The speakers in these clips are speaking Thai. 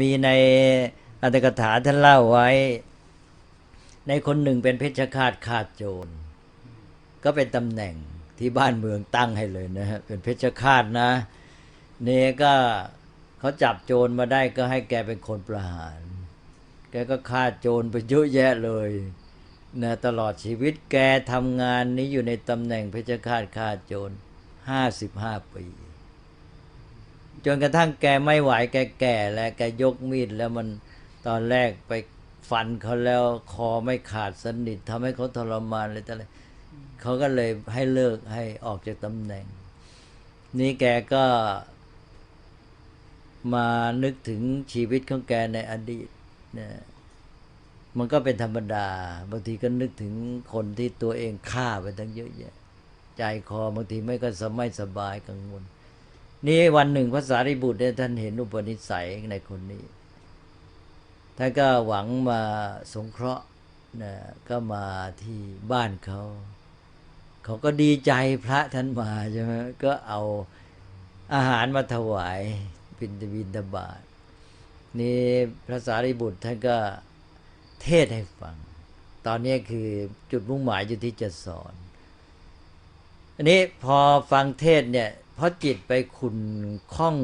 มีในอัตถกถาท่านเล่าไว้ ในคนหนึ่งเป็นเพชฌฆาตขาดโจร ก็เป็นตำแหน่งที่บ้านเมืองตั้งให้เลยนะฮะเป็นเพชฌฆาตนะเนี่ก็เขาจับโจรมาได้ก็ให้แกเป็นคนประหาร แกก็ฆ่าโจรไปเยอะแยะเลยนะตลอดชีวิตแกทำงานนี้อยู่ในตำแหน่งเพชฌฆาตฆ่าโจรห้าสิบห้าปี จนกระทั่งแกไม่ไหวแกแก่แล้วแกยกมีดแล้วมันตอนแรกไปฟันเขาแล้วคอไม่ขาดสนิททำให้เขาทรมานเลยแต่อะไรเขาก็เลยให้เลิกให้ออกจากตำแหน่ง นี่แกก็มานึกถึงชีวิตของแกในอดีตนะมันก็เป็นธรรมดา บางทีก็นึกถึงคนที่ตัวเองฆ่าไปทั้งเยอะแยะ ใจคอบางทีไม่ก็สไม่สบายกังวล นี่วันหนึ่งพระสารีบุตรเนี่ยท่านเห็นอุปนิสัยในคนนี้ ท่านก็หวังมาสงเคราะห์นะก็มาที่บ้านเขา เขาก็ดีใจพระท่านมาใช่ไหมก็เอาอาหารมาถวายบิณฑบินทบาทนี่พระสารีบุตรท่านก็เทศให้ฟัง ตอนนี้คือจุดมุ่งหมายอยู่ที่จะสอน อันนี้พอฟังเทศเนี่ย เพราะจิตไปขุนข้อง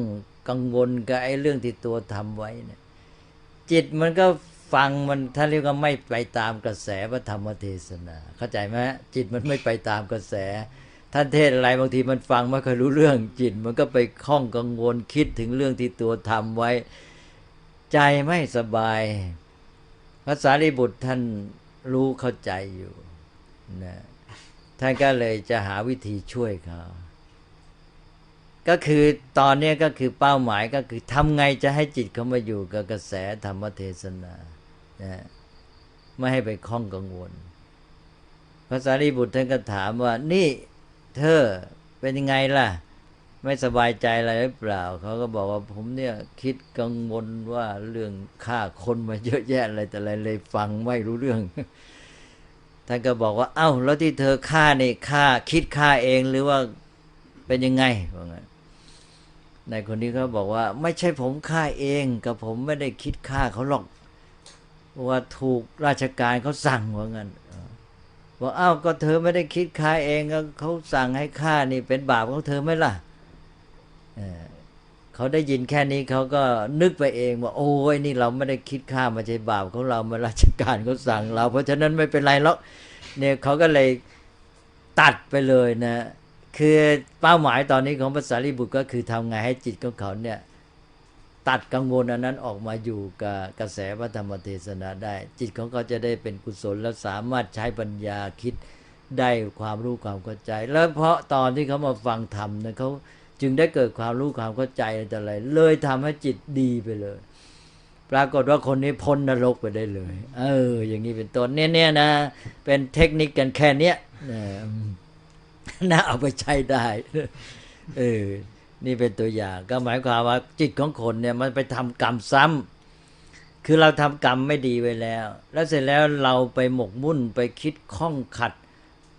กังวลกับไอ้เรื่องที่ตัวทำไว้เนี่ยจิตมันก็ฟังมันท่านเรียกว่าไม่ไปตามกระแสพระธรรมเทศนา เข้าใจไหมจิตมันไม่ไปตามกระแส ท่านเทศอะไรบางทีมันฟังไม่ค่อยรู้เรื่องจิต มันก็ไปคล้องกังวลคิดถึงเรื่องที่ตัวทำไว้ ใจไม่สบายพระสารีบุตรท่านรู้เข้าใจอยู่นะท่านก็เลยจะหาวิธีช่วยเขา ก็คือตอนนี้ก็คือเป้าหมายก็คือทำไงจะให้จิตเขามาอยู่กับกระแสธรรมเทศนานะไม่ให้ไปคล้องกังวลพระสารีบุตรท่านก็ถามว่า นี่เธอเป็นยังไงล่ะ ไม่สบายใจอะไรหรือเปล่า เขาก็บอกว่าผมเนี่ยคิดกังวลว่าเรื่องฆ่าคนมาเยอะแยะอะไรแต่อะไรเลยฟังไม่รู้เรื่องท่านก็บอกว่า เอ้า แล้วที่เธอฆ่านี่ฆ่าคิดฆ่าเองหรือว่าเป็นยังไงว่างั้น ในคนนี้เขาบอกว่า ไม่ใช่ผมฆ่าเองกับผมไม่ได้คิดฆ่าเขาหรอกว่าถูกราชการเขาสั่งว่างั้นบอกอ้าวก็เธอไม่ได้คิดฆ่าเองก็เขาสั่งให้ฆ่านี่เป็นบาปของเธอไหมล่ะเออเขาได้ยินแค่นี้เขาก็นึกไปเองว่าโอ้ยนี่เราไม่ได้คิดฆ่ามาใช่บาปของเรามาราชการเขาสั่งเรา เพราะฉะนั้นไม่เป็นไรหรอกเนี่ยเขาก็เลยตัดไปเลยนะ คือเป้าหมายตอนนี้ของภาษาลิบุตรก็คือทำไงให้จิตของเขาเนี่ยตัดกังวลอันนั้นออกมาอยู่กับกระแสพระธรรมเทศนาได้ จิตของเขาจะได้เป็นกุศลแล้วสามารถใช้ปัญญาคิดได้ความรู้ความเข้าใจ แล้วเพราะตอนที่เขามาฟังธรรมเนี่ยเขาจึงได้เกิดความรู้ความเข้าใจอะไรเลยทำให้จิตดีไปเลย ปรากฏว่าคนนี้พ้นนรกไปได้เลย เออ อย่างนี้เป็นต้นเนี่ยเนี่ยนะ เป็นเทคนิคกันแค่เนี้ย นะน่าเอาไปใช้ได้เออนี่เป็นตัวอย่างก็หมายความว่าจิตของคนเนี่ยมันไปทำกรรมซ้ำคือเราทำกรรมไม่ดีไว้แล้ว แล้วเสร็จแล้วเราไปหมกมุ่นไปคิดข้องขัด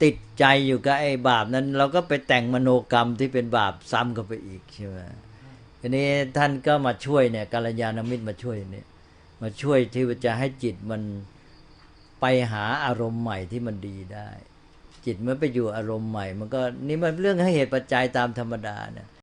ติดใจอยู่กับไอ้บาปนั้น เราก็ไปแต่งมโนกรรมที่เป็นบาปซ้ำเข้าไปอีกใช่ไหมทีนี้ท่านก็มาช่วยเนี่ยกัลยาณมิตรมาช่วยเนี่ยมาช่วยที่จะให้จิตมันไปหาอารมณ์ใหม่ที่มันดีได้ จิตมันไปอยู่อารมณ์ใหม่ มันก็นี่มันเรื่องให้เหตุปัจจัยตามธรรมดาเนี่ย